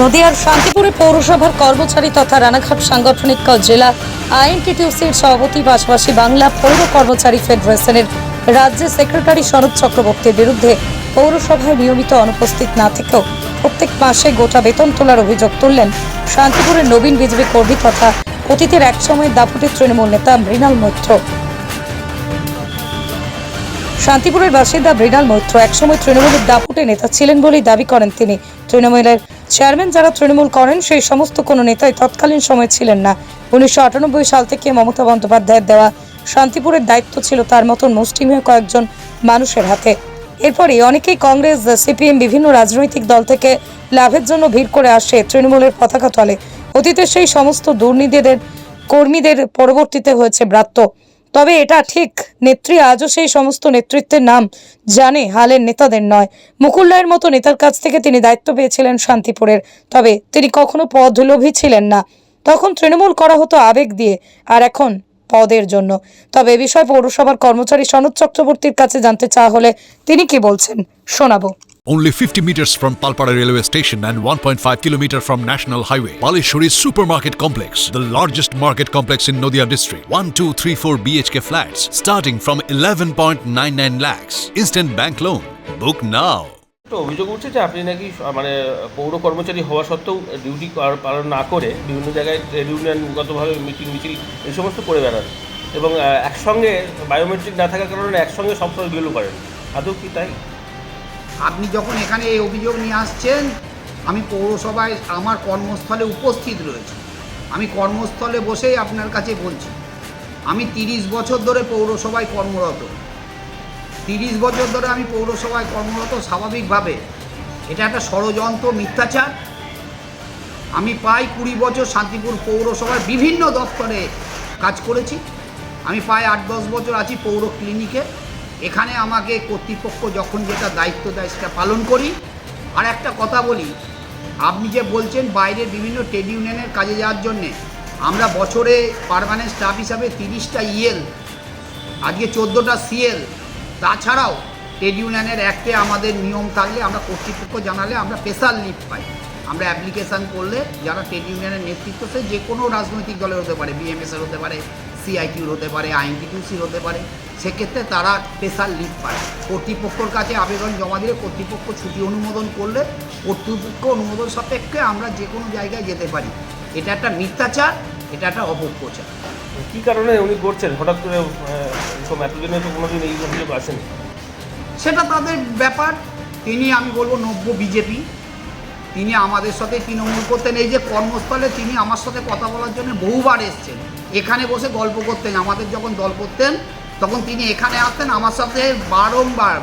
নদিয়ার শান্তিপুরে পৌরসভার কর্মচারী তথা রানাঘাট সাংগঠনিক জেলা আইএনটিটিউসির সভাপতি পাশাপাশি বাংলা পৌর কর্মচারী ফেডারেশনের রাজ্যের সেক্রেটারি শরৎ চক্রবর্তীর বিরুদ্ধে পৌরসভায় নিয়মিত অনুপস্থিত না থেকেও প্রত্যেক মাসে গোটা বেতন তোলার অভিযোগ তুললেন শান্তিপুরের নবীন বিজেপি কর্মী তথা অতীতের একসময় দাপুটের তৃণমূল নেতা মৃণাল মৈত্র। শান্তিপুরের বাসিন্দা মৃণাল মৈত্র একসময় তৃণমূলের দাপুটে নেতা ছিলেন বলেই দাবি করেন তিনি। তৃণমূলের চেয়ারম্যান যারা তৃণমূল করেন, সেই সমস্ত কোনো নেতাই তৎকালীন সময় ছিলেন না। উনিশশো আটানব্বই সাল থেকে মমতা বন্দ্যোপাধ্যায়ের দেওয়া শান্তিপুরের দায়িত্ব ছিল তার মতন মুষ্টিমেয় কয়েকজন মানুষের হাতে। এরপরে অনেকেই কংগ্রেস, সিপিএম, বিভিন্ন রাজনৈতিক দল থেকে লাভের জন্য ভিড় করে আসে তৃণমূলের পতাকা তলে। অতীতে সেই সমস্ত দুর্নীতিদের, কর্মীদের পরবর্তীতে হয়েছে ব্রাত্য। তবে এটা ঠিক। নেত্রী আজও সেই সমস্ত নেতৃত্বের নাম জানে, হালের নেতাদের নয়। মুকুল্লায়ের মতো নেতার কাছ থেকে তিনি দায়িত্ব পেয়েছিলেন শান্তিপুরের। তবে তিনি কখনো পদলোভী ছিলেন না। তখন তৃণমূল করা হতো আবেগ দিয়ে, আর এখন পদের জন্য। তবে এ বিষয়ে পৌরসভার কর্মচারী সনদ চক্রবর্তীর কাছে জানতে চাওয়া হলে তিনি কি বলছেন, শোনাবো। Only 50 meters from Palpara railway station and 1.5 kilometer from National Highway. Palishuri Supermarket Complex, the largest market complex in Noida district. 1, 2, 3, 4 BHK flats starting from 11.99 lakhs. Instant bank loan. Book now. অভিযোগ উঠছে যে আপনি নাকি মানে পৌর কর্মচারী হওয়া সত্ত্বেও ডিউটি পালন না করে বিভিন্ন জায়গায় ট্রেড ইউনিয়নগতভাবে মিটিং মিছিল এই সমস্ত করে বেড়ান এবং একসঙ্গে বায়োমেট্রিক না থাকার কারণে একসঙ্গে সবসময় বিলু করেন আদৌ কি তাই আপনি যখন এখানে এই অভিযোগ নিয়ে আসছেন, আমি পৌরসভায়, আমার কর্মস্থলে উপস্থিত রয়েছি। আমি কর্মস্থলে বসেই আপনার কাছে বলছি, আমি তিরিশ বছর ধরে পৌরসভায় কর্মরত। তিরিশ বছর ধরে আমি পৌরসভায় কর্মরত স্বাভাবিকভাবে। এটা একটা ষড়যন্ত্র, মিথ্যাচার। আমি প্রায় কুড়ি বছর শান্তিপুর পৌরসভার বিভিন্ন দপ্তরে কাজ করেছি। আমি প্রায় আট দশ বছর আছি পৌর ক্লিনিকে। এখানে আমাকে কর্তৃপক্ষ যখন যেটা দায়িত্ব দেয় সেটা পালন করি। আর একটা কথা বলি, আপনি যে বলছেন বাইরে বিভিন্ন ট্রেড ইউনিয়নের কাজে যাওয়ার জন্যে, আমরা বছরে পারমানেন্ট স্টাফ হিসাবে তিরিশটা ইএল, আজকে চোদ্দোটা সিএল, তাছাড়াও ট্রেড ইউনিয়নের অ্যাক্টে আমাদের নিয়ম থাকলে আমরা কর্তৃপক্ষ জানালে আমরা স্পেশাল লিভ পাই। আমরা অ্যাপ্লিকেশান করলে যারা ট্রেড ইউনিয়নের নেতৃত্ব, সে যে কোনো রাজনৈতিক দলের হতে পারে বিএমএসের হতে পারে সিআইটিউর হতে পারে আইএনটিটিউসির হতে পারে সেক্ষেত্রে তারা স্পেশাল লিভ পায়। কর্তৃপক্ষর কাছে আবেদন জমা দিলে কর্তৃপক্ষ ছুটি অনুমোদন করলে কর্তৃপক্ষ অনুমোদন সাপেক্ষে আমরা যে কোনো জায়গায় যেতে পারি। এটা একটা মিথ্যাচার এটা একটা অপপ্রচার। কী কারণে উনি করছেন? হঠাৎ করে এরকম এতদিনে তো কোনোদিন এই অভিযোগ আসেনি। সেটা তাদের ব্যাপার। তিনি আমি বলব নব্য বিজেপি। তিনি আমাদের সাথে তৃণমূল করতেন। এই যে কর্মস্থলে তিনি আমার সাথে কথা বলার জন্য বহুবার এসছেন। এখানে বসে গল্প করতেন। আমাদের যখন দল করতেন, তখন তিনি এখানে আসতেন। আমার সাথে বারংবার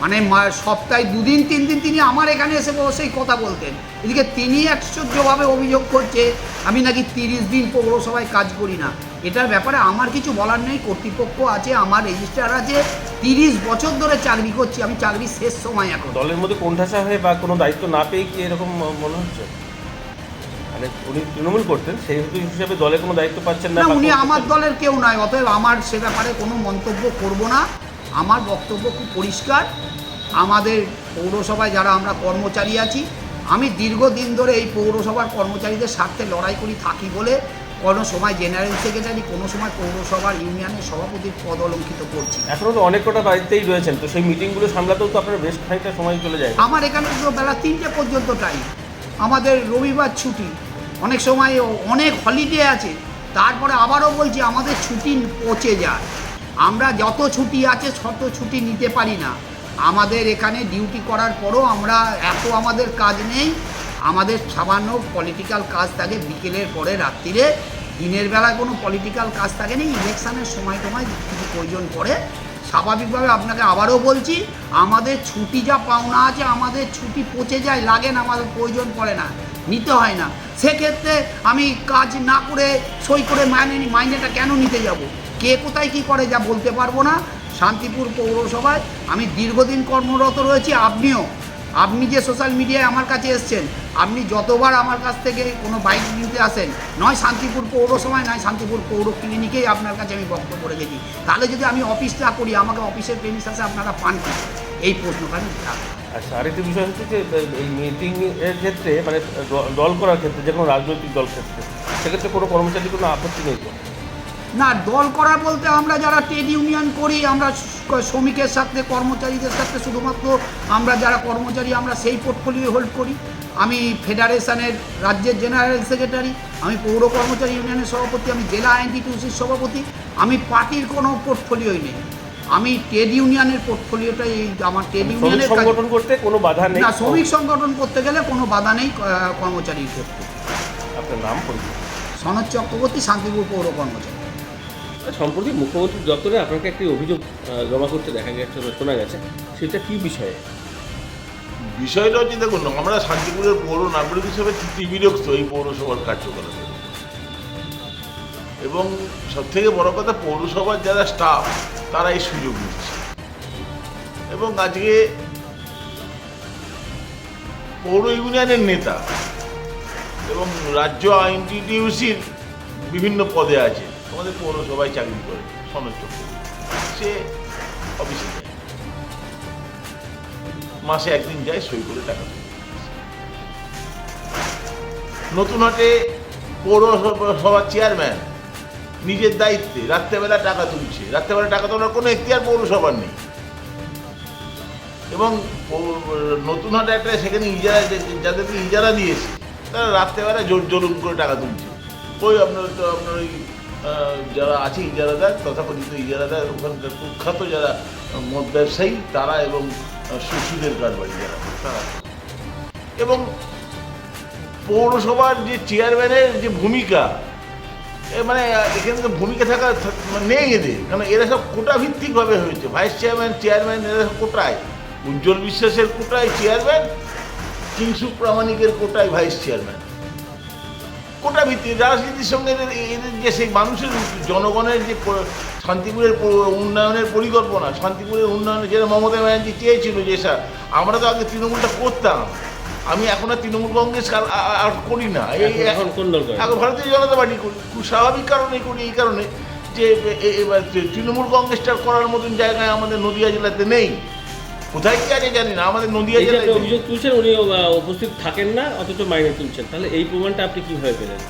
মানে সপ্তাহে দুদিন, তিন দিন তিনি আমার এখানে এসে বসেই কথা বলতেন। এদিকে তিনি আশ্চর্যভাবে অভিযোগ করছে, আমি নাকি তিরিশ দিন পৌরসভায় কাজ করি না। এটার ব্যাপারে আমার কিছু বলার নেই কর্তৃপক্ষ আছে আমার রেজিস্ট্রার আছে। তিরিশ বছর ধরে চাকরি করছি আমি চাকরির শেষ সময় এখন। দলের মধ্যে কোণঠাসা হয়ে বা কোনো দায়িত্ব না পেয়ে কি এরকম মনে হচ্ছে? মানে উনি তৃণমূল করতেন সেই হিসেবে দলে কোনো দায়িত্ব পাচ্ছেন না না উনি আমার দলের কেউ নয় অতএব আমার সে ব্যাপারে কোনো মন্তব্য করব না। আমার বক্তব্য খুব পরিষ্কার। আমাদের পৌরসভায় যারা আমরা কর্মচারী আছি আমি দীর্ঘদিন ধরে এই পৌরসভার কর্মচারীদের স্বার্থে লড়াই করি থাকি বলে। কোনো সময় জেনারেল সেক্রেটারি কোনো সময় পৌরসভার ইউনিয়নের সভাপতির পদ অলঙ্কিত করছি। এখনও তো অনেক কটা দায়িত্বেই রয়েছেন তো সেই মিটিংগুলো সামলাতেও তো আপনার বেশ খানিকটা সময় চলে যায়। আমার এখানে তো বেলা তিনটে পর্যন্ত টাইম আমাদের রবিবার ছুটি। অনেক সময় অনেক হলিডে আছে। তারপরে আবারও বলছি আমাদের ছুটি পচে যায়। আমরা যত ছুটি আছে তত ছুটি নিতে পারি না। আমাদের এখানে ডিউটি করার পরও আমরা এত আমাদের কাজ নেই। আমাদের সামান্য পলিটিক্যাল কাজ থাকে বিকেলের পরে রাত্রিরে। দিনের বেলা কোনো পলিটিক্যাল কাজ থাকে না ইলেকশানের সময় টময় কিছু প্রয়োজন পড়ে। স্বাভাবিকভাবে আপনাকে আবারও বলছি, আমাদের ছুটি যা পাওনা আছে, আমাদের ছুটি পচে যায়, লাগে না, আমাদের প্রয়োজন পড়ে না, নিতে হয় না। সেক্ষেত্রে আমি কাজ না করে, সই করে মাইনে মাইনেটা কেন নিতে যাব? কে কোথায় কি করে, যা বলতে পারব না। শান্তিপুর পৌরসভায় আমি দীর্ঘদিন কর্মরত রয়েছি, আপনিও আপনি যে সোশ্যাল মিডিয়ায় আমার কাছে এসছেন, আপনি যতবার আমার কাছ থেকে কোনো বাইক নিতে আসেন, নয় শান্তিপুর পৌরসভায় নয় শান্তিপুর পৌর ক্লিনিকেই আপনার কাছে আমি বক্তব্য রেখেছি। তাহলে যদি আমি অফিস না করি, আমাকে অফিসের প্রেমিসাসে আপনারা পান কি? এই প্রশ্নটা আমি। আচ্ছা আরেকটি বিষয় হচ্ছে যে, এই মিটিং এর ক্ষেত্রে মানে দল করার ক্ষেত্রে যে কোনো রাজনৈতিক দল ক্ষেত্রে, সেক্ষেত্রে কোনো কর্মচারী কোনো আপত্তি নেই না দল করা বলতে আমরা যারা ট্রেড ইউনিয়ন করি আমরা শ্রমিকের সাথে কর্মচারীদের সাথে শুধুমাত্র আমরা যারা কর্মচারী আমরা সেই পোর্টফোলিও হোল্ড করি। আমি ফেডারেশনের রাজ্যের জেনারেল সেক্রেটারি আমি পৌর কর্মচারী ইউনিয়নের সভাপতি আমি জেলা আইনটিটিউসির সভাপতি আমি পার্টির কোনো পোর্টফোলিওই নেই। আমি ট্রেড ইউনিয়নের পোর্টফোলিওটাই এই আমার ট্রেড ইউনিয়নের সংগঠন করতে কোনো বাধা নেই? না শ্রমিক সংগঠন করতে গেলে কোনো বাধা নেই কর্মচারীর ক্ষেত্রে। আপনার নাম সনদ চক্রবর্তী শান্তিপুর পৌর কর্মচারী। সম্প্রতি মুখ্যমন্ত্রীর দপ্তরে আপনাকে একটি অভিযোগ জমা করতে দেখা গেছে শোনা গেছে। সেটা কি বিষয়ে? বিষয়টা হচ্ছে, দেখুন, আমরা শান্তিপুরের পৌর নাগরিক হিসেবে তৃতীবিরক্ত এই পৌরসভার কার্যকলাপে। এবং সব থেকে বড় কথা, পৌরসভার যারা স্টাফ তারা এই সুযোগ নিচ্ছে। এবং আজকে পৌর ইউনিয়নের নেতা এবং রাজ্য আইনটিটিউসির বিভিন্ন পদে আছে। আমাদের পৌরসভায় চাকরি করে, সনদ চক্রবর্তী। সে অফিসে যায়। মাসে একদিন যায় সই করে টাকা নতুন হাটে পৌরসভার চেয়ারম্যান নিজের দায়িত্বে রাত্রেবেলা টাকা তুলছে। রাত্রেবেলা টাকা তোলার কোনো এখতিয়ার পৌরসভার নেই। এবং নতুন হাটে একটা সেখানে ইজারা যাদেরকে ইজারা দিয়েছে, তারা রাত্রেবেলা জোর জলুম করে টাকা তুলছে। ওই আপনার তো, আপনার ওই যারা আছে ইজারাদার, তথাকথিত ইজারাদার, ওখানকার কুখ্যাত যারা মদ ব্যবসায়ী, তারা এবং সুদের কারবারি যারা। তারা এবং পৌরসভার যে চেয়ারম্যানের যে ভূমিকা মানে এখানে তো ভূমিকা থাকা মানে নেই এদের। কারণ এরা সব কোটা ভিত্তিকভাবে হয়েছে। ভাইস চেয়ারম্যান চেয়ারম্যান, এরা সব কোটায়। উজ্জ্বল বিশ্বাসের কোটায় চেয়ারম্যান, কিংসু প্রামাণিকের কোটায় ভাইস চেয়ারম্যান। কোটা ভিত্তিক রাজনীতির সঙ্গে এদের এদের যে সেই মানুষের জনগণের যে শান্তিপুরের উন্নয়নের পরিকল্পনা শান্তিপুরের উন্নয়নে যেটা মমতা ব্যানার্জি চেয়েছিল যে স্যার আমরা তো আগে তৃণমূলটা করতাম। আমি এখন আর তৃণমূল কংগ্রেস আর- করি না। এই এখন- ভারতীয় জনতা পার্টি করি। খুব স্বাভাবিক কারণে করি এই কারণে যে এবার তৃণমূল কংগ্রেসটা করার মতন জায়গায় আমাদের নদীয়া জেলাতে নেই। কোথায় কি আছে জানি না আমাদের নদিয়া জেলায় অভিযোগ তুলছেন উনি উপস্থিত থাকেন না অথচ মাইনে তুলছেন। তাহলে এই প্রমাণটা আপনি কীভাবে পেলেন?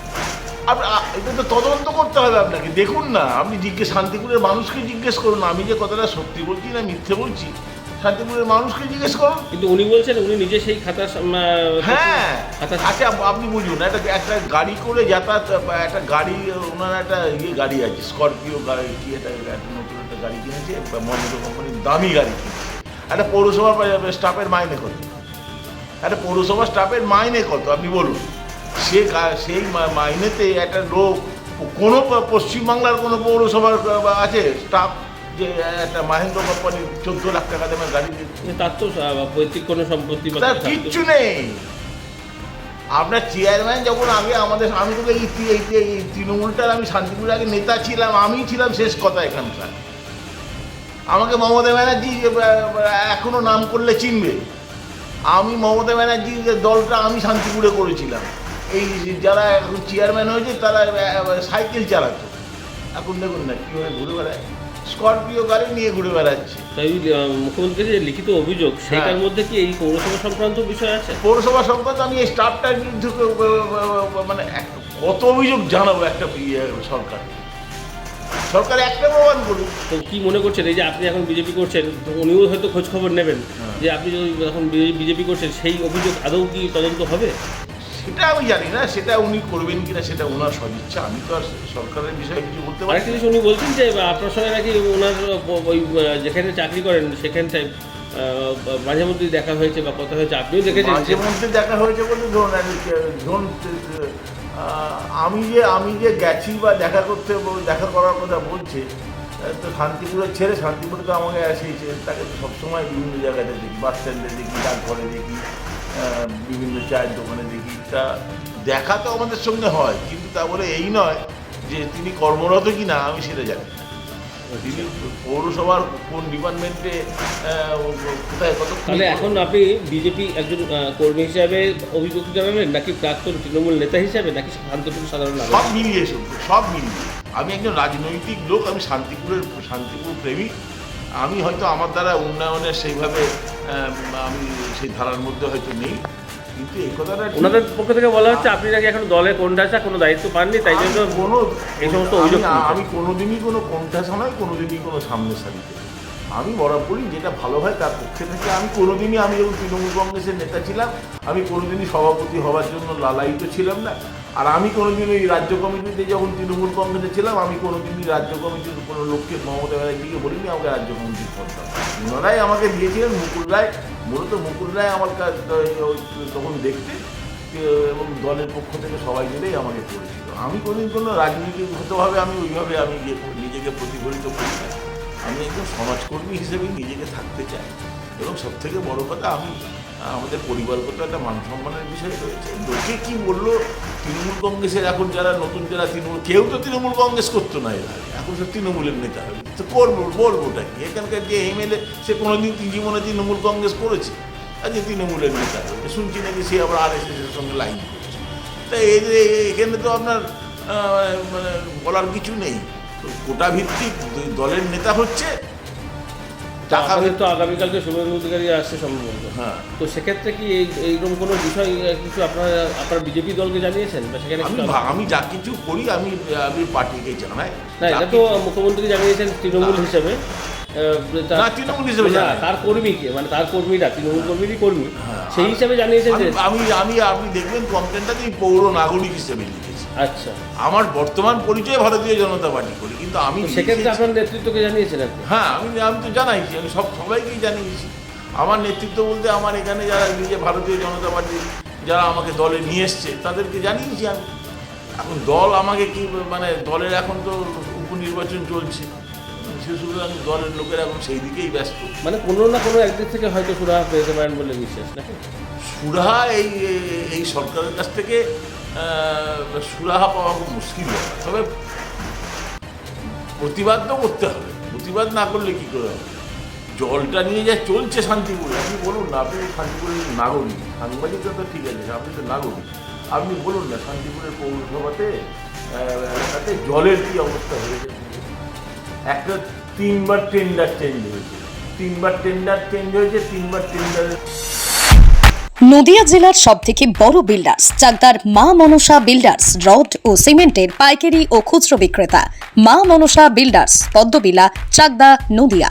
এটা তো তদন্ত করতে হবে আপনাকে দেখুন না আপনি জিজ্ঞেস শান্তিপুরের মানুষকে জিজ্ঞেস করুন আমি যে কথাটা সত্যি বলছি না মিথ্যে বলছি শান্তিপুরের মানুষকে জিজ্ঞেস করুন। কিন্তু উনি বলছেন উনি নিজে সেই খাতা হ্যাঁ আচ্ছা আপনি বুঝুন একটা একটা গাড়ি করে যাতায়াত একটা গাড়ি ওনার একটা ইয়ে গাড়ি আছে স্করপিও গাড়ি কি একটা নতুন একটা গাড়ি কিনেছে মহেন্দ্র কোম্পানির দামি গাড়ি কিনেছে। একটা পৌরসভার স্টাফের মাইনে কত? একটা পৌরসভা স্টাফের মাইনে কত? আপনি বলুন। সে সেই মাইনেতে একটা লোক কোনো পশ্চিমবাংলার কোনো পৌরসভার আছে স্টাফ যে একটা মাহেন্দ্র কোম্পানির চোদ্দ লাখ টাকা দামের গাড়ি। কিন্তু তার তো পৈতৃক কোনো সম্পত্তি তার কিচ্ছু নেই। আপনার চেয়ারম্যান যখন আগে আমাদের আমি তো এই তৃণমূলটার আমি শান্তিপুরের আগে নেতা ছিলাম আমি ছিলাম শেষ কথা এখানকার। আমাকে মমতা ব্যানার্জি আহ, আহ, এখনও নাম করলে চিনবে। আমি মমতা ব্যানার্জির দলটা আমি শান্তিপুরে করেছিলাম। এই যারা এখন চেয়ারম্যান হয়েছে তারা সাইকেল চালাতো। এখন দেখুন না কীভাবে ঘুরে বেড়ায়। স্করপিও গাড়ি নিয়ে ঘুরে বেড়াচ্ছে। তাই মুখ্যমন্ত্রীর যে লিখিত অভিযোগ সেটার হ্যাঁ। মধ্যে কি এই পৌরসভা সংক্রান্ত বিষয় আছে? পৌরসভা সংক্রান্ত আমি এই স্টাফটার বিরুদ্ধে মানে কত অভিযোগ জানাব একটা ইয়ে সরকার সরকার একটা প্রমাণ করুক। তো কি মনে করছেন? এই যে আপনি এখন বিজেপি করছেন উনিও হয়তো খোঁজ খবর নেবেন হ্যাঁ। যে আপনি এখন বিজেপি করছেন সেই অভিযোগ আদৌ কি তদন্ত হবে? সেটা আমি জানি না সেটা উনি করবেন কিনা সেটা ওনার সদিচ্ছা। আমি তো আর সরকারের বিষয়ে কিছু বলতে পারি জিনিস উনি বলছেন যে আপনার সঙ্গে নাকি ওনার ওই যেখানে চাকরি করেন সেখানটায় মাঝে মধ্যে দেখা হয়েছে বা কথা হয়েছে আপনিও দেখেছেন মাঝে মধ্যে দেখা হয়েছে বলতে ধরুন ধরুন আমি যে আমি যে গেছি বা দেখা করতে দেখা করার কথা বলছে তো শান্তিপুরে ছেড়ে শান্তিপুরে তো আমাকে এসেছে তাকে সবসময় বিভিন্ন জায়গাতে দেখি বাস স্ট্যান্ডে দেখি তারপরে দেখি বিভিন্ন চায়ের দোকানে দেখি। তা দেখা তো আমাদের সঙ্গে হয়, কিন্তু তা বলে এই নয় যে তিনি কর্মরত কি না আমি সেটা জানি না। পৌরসভার কোন ডিপার্টমেন্টে কোথায় কত তাহলে এখন আপনি বিজেপি একজন কর্মী হিসাবে অভিযোগ জানাবেন নাকি প্রাক্তন তৃণমূল নেতা হিসাবে নাকি শান্তপুর সাধারণ সব মিলিয়ে সব মিলিয়ে। আমি একজন রাজনৈতিক লোক আমি শান্তিপুরের শান্তিপুর প্রেমী। আমি হয়তো আমার দ্বারা উন্নয়নের সেইভাবে আমি সেই ধারার মধ্যে হয়তো নেই। কিন্তু এই কথাটা। ওনাদের পক্ষ থেকে বলা হচ্ছে আপনি নাকি এখন দলে কোনটা কোনো দায়িত্ব পাননি তাই জন্য কোনো এই সমস্ত আমি- অভিযোগ। আমি কোনোদিনই কোনো কণ্ঠাসা নয় কোনোদিনই কোনো সামনে সারিতে আমি বরাবরই যেটা ভালো হয় তার পক্ষে থেকে আমি কোনোদিনই আমি যখন তৃণমূল কংগ্রেসের নেতা ছিলাম আমি কোনোদিনই সভাপতি হওয়ার জন্য লালায়িত ছিলাম না আর আমি কোনোদিন ওই রাজ্য কমিটিতে যখন তৃণমূল কংগ্রেসে ছিলাম, আমি কোনোদিনই রাজ্য কমিটির কোনো লোককে, মমতা ব্যানার্জিকে বলিনি, আমাকে রাজ্য কমিটির করতাম ওনারাই আমাকে দিয়েছিলেন, মুকুল রায়, মূলত মুকুল রায় আমার কাছে তখন দেখতে এবং দলের পক্ষ থেকে সবাই মিলেই আমাকে করেছিল। আমি কোনোদিন কোনো রাজনীতিগতভাবে আমি ওইভাবে আমি নিজেকে প্রতিফলিত করি আমি একজন সমাজকর্মী হিসেবে নিজেকে থাকতে চাই। এবং সব থেকে বড় কথা, আমি আমাদের পরিবারগত একটা মান সম্মানের বিষয় রয়েছে। লোকে কি বলল? তৃণমূল কংগ্রেসের এখন যারা নতুন যারা তৃণমূল কেউ তো তৃণমূল কংগ্রেস করতো না এর। এখন সে তৃণমূলের নেতা। তো করব বলবোটা কি? এখানকার যে এমএলএ, সে কোনোদিন জীবনে তৃণমূল কংগ্রেস করেছে? আজকে তৃণমূলের নেতা। শুনছি নাকি সে আবার আর এস এর সঙ্গে লাইন করছে। তা এই যে এখানে তো আপনার মানে বলার কিছু নেই। কোটা ভিত্তিক দলের নেতা হচ্ছে টাকা তো আগামীকালকে শুভেন্দু অধিকারী আসছে সম্ভবত। হ্যাঁ। তো সেক্ষেত্রে কি এই এইরকম কোনো বিষয় কিছু আপনারা আপনার বিজেপি দলকে জানিয়েছেন? বা সেখানে আমি আমি যা কিছু করি আমি আমি পার্টিকে জানাই। না এটা তো মুখ্যমন্ত্রী জানিয়েছেন তৃণমূল। হিসেবে। না, তৃণমূল হিসেবে না। তার কর্মীকে মানে তার কর্মীরা তৃণমূল কর্মীরই কর্মী। হ্যাঁ, সেই হিসাবে জানিয়েছেন যে আমি- আমি আপনি দেখবেন কমপ্লেনটা আমি পৌর নাগরিক হিসেবে লিখেছি। আচ্ছা। আমার বর্তমান পরিচয় ভারতীয় জনতা পার্টি করি কিন্তু আমি সেক্ষেত্রে আপনার নেতৃত্বকে জানিয়েছেন হ্যাঁ আমি আমি তো জানাইছি আমি সব সবাইকেই জানিয়েছি। আমার নেতৃত্ব বলতে আমার এখানে যারা নিজে ভারতীয় জনতা পার্টি যারা আমাকে দলে নিয়ে এসছে তাদেরকে জানিয়েছি আমি। এখন দল আমাকে কি মানে দলের এখন তো উপনির্বাচন চলছে। সে সুতরাং দলের লোকেরা এখন সেই দিকেই ব্যস্ত। মানে কোনো না কোনো একদিক থেকে হয়তো সুরাহা পেতে পারেন বলে বিশ্বাস নাকি? সুরাহা এই এই সরকারের কাছ থেকে সুরাহা পাওয়া খুব মুশকিল তবে প্রতিবাদ তো করতে হবে। প্রতিবাদ না করলে কি করে হবে? জলটা নিয়ে যা চলছে শান্তিপুরে আপনি বলুন না আপনি শান্তিপুরের নাগরিক সাংবাদিকতা তো ঠিক আছে আপনি তো নাগরিক। আপনি বলুন না শান্তিপুরের পৌরসভাতে এলাকাতে জলের কি অবস্থা হয়েছে? একটা তিনবার টেন্ডার চেঞ্জ হয়েছে। তিনবার টেন্ডার চেঞ্জ হয়েছে, তিনবার টেন্ডারের নদিয়া জেলার সব থেকে বড় বিল্ডার্স চাকদার মা মনসা বিল্ডার্স রড ও সিমেন্টের পাইকারি ও খুচরো বিক্রেতা। মা মনসা বিল্ডার্স পদ্মবিলা, চাকদা, নদিয়া।